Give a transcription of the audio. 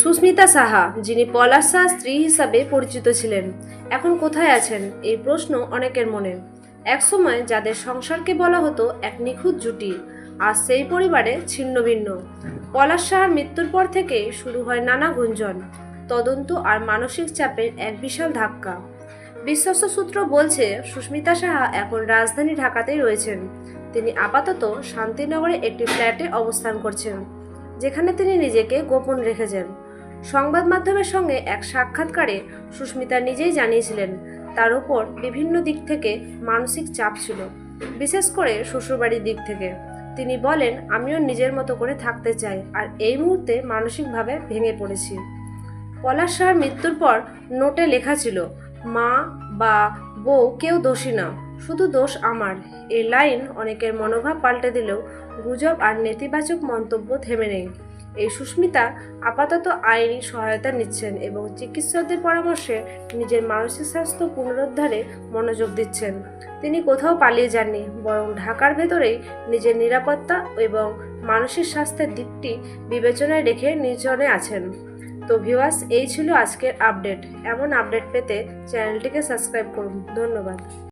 সুস্মিতা সাহা, যিনি পলাশ সাহা স্ত্রী হিসাবে পরিচিত ছিলেন, এখন কোথায় আছেন? এই প্রশ্ন অনেকের মনে। একসময় যাদের সংসারকে বলা হতো এক নিখুঁত জুটি আর সেই পরিবারে ছিন্ন ভিন্ন। পলাশ সাহার মৃত্যুর পর থেকেই শুরু হয় নানা গুঞ্জন, তদন্ত আর মানসিক চাপের এক বিশাল ধাক্কা। বিশ্বস্ত সূত্র বলছে, সুস্মিতা সাহা এখন রাজধানী ঢাকাতেই রয়েছেন। তিনি আপাতত শান্তিনগরে একটি ফ্ল্যাটে অবস্থান করছেন। যেখানে তিনি নিজেকে গোপন রেখেছেন। সংবাদ মাধ্যমের সঙ্গে এক সাক্ষাৎকারে সুস্মিতা নিজেই জানিয়েছিলেন, তার উপর বিভিন্ন দিক থেকে মানসিক চাপ ছিল, বিশেষ করে শ্বশুরবাড়ির দিক থেকে। তিনি বলেন, আমিও নিজের মতো করে থাকতে চাই, আর এই মুহূর্তে মানসিকভাবে ভেঙে পড়েছি। পলাশ শাহর মৃত্যুর পর নোটে লেখা ছিল, মা বা বউ কেউ দোষী না। শুধু দোষ আমার। এই লাইন অনেকের মনোভাব পাল্টে দিলেও গুজব আর নেতিবাচক মন্তব্য থেমে নেই। এই সুস্মিতা আপাতত আইনি সহায়তা নিচ্ছেন এবং চিকিৎসকদের পরামর্শে নিজের মানসিক স্বাস্থ্য পুনরুদ্ধারে মনোযোগ দিচ্ছেন। তিনি কোথাও পালিয়ে যাননি, বরং ঢাকার ভেতরেই নিজের নিরাপত্তা এবং মানসিক স্বাস্থ্যের দিকটি বিবেচনায় রেখে নির্জনে আছেন। তো ভিউয়ার্স, এই ছিল আজকের আপডেট। এমন আপডেট পেতে চ্যানেলটিকে সাবস্ক্রাইব করুন। ধন্যবাদ।